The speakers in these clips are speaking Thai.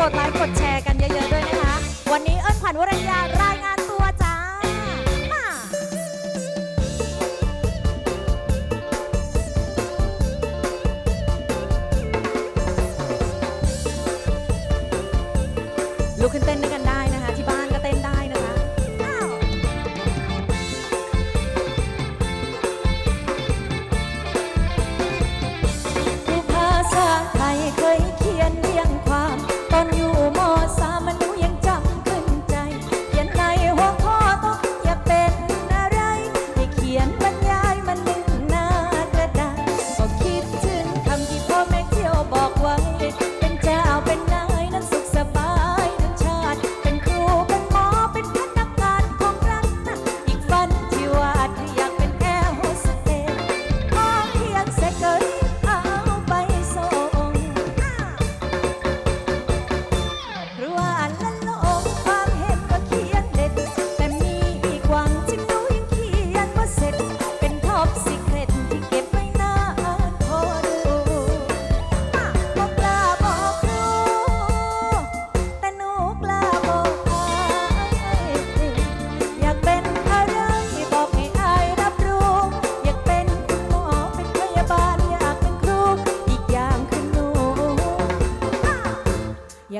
กดไลค์กดแชร์กันเยอะๆด้วยนะคะ วันนี้เอิญขวัญวรัญญารายงานตัวจ้ามาลูกขึ้นเต้น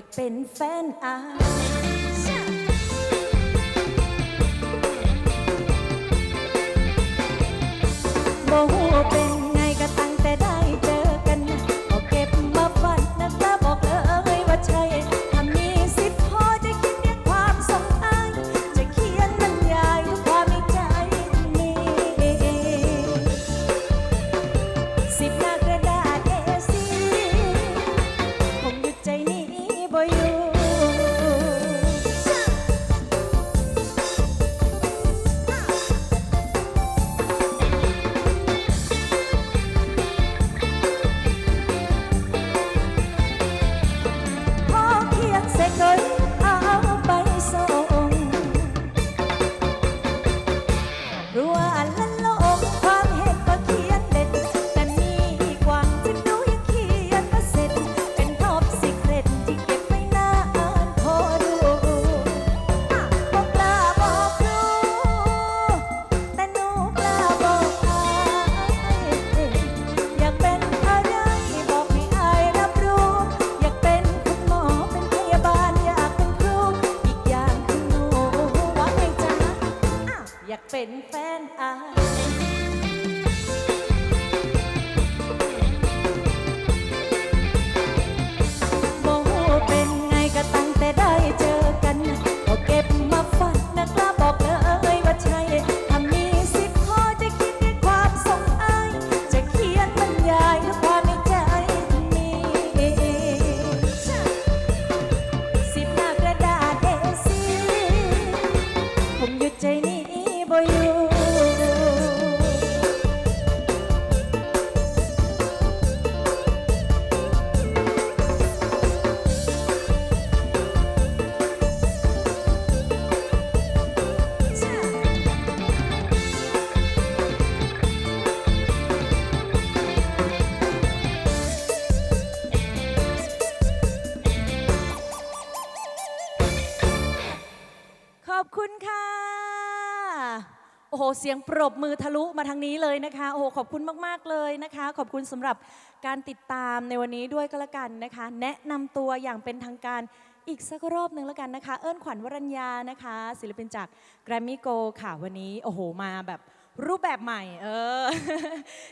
ากเป็นแฟนอายโมหูเป็น เป็นแฟนอาย อบคุณค่ะ โอ้โห เสียงปรบมือทะลุมาทางนี้เลยนะคะ โอ้โห ขอบคุณมาก ๆ เลยนะคะ ขอบคุณสำหรับการติดตามในวันนี้ด้วยก็แล้วกันนะคะ แนะนำตัวอย่างเป็นทางการอีกสักรอบหนึ่งแล้วกันนะคะ เอิญขวัญวรัญญานะคะ ศิลปินจาก Grammy Go ค่ะวันนี้ โอ้โห มาแบบ รูปแบบใหม่เออ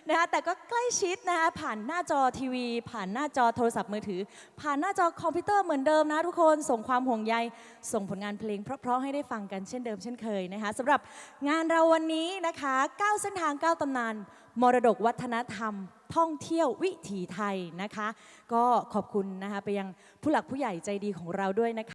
นะคะแต่ก็ใกล้ชิดนะคะผ่านหน้าจอทีวี ผ่านหน้าจอโทรศัพท์มือถือ ผ่านหน้าจอคอมพิวเตอร์เหมือนเดิมนะทุกคนส่งความห่วงใย ส่งผลงานเพลงเพราะๆให้ได้ฟังกันเช่นเดิมเช่นเคยนะคะสำหรับงานเราวันนี้นะคะ9เส้นทาง 9ตำนาน มรดกวัฒนธรรม ท่องเที่ยววิถีไทยนะคะ ก็ขอบคุณนะคะไปยังผู้หลักผู้ใหญ่ใจดีของเราด้วยนะคะ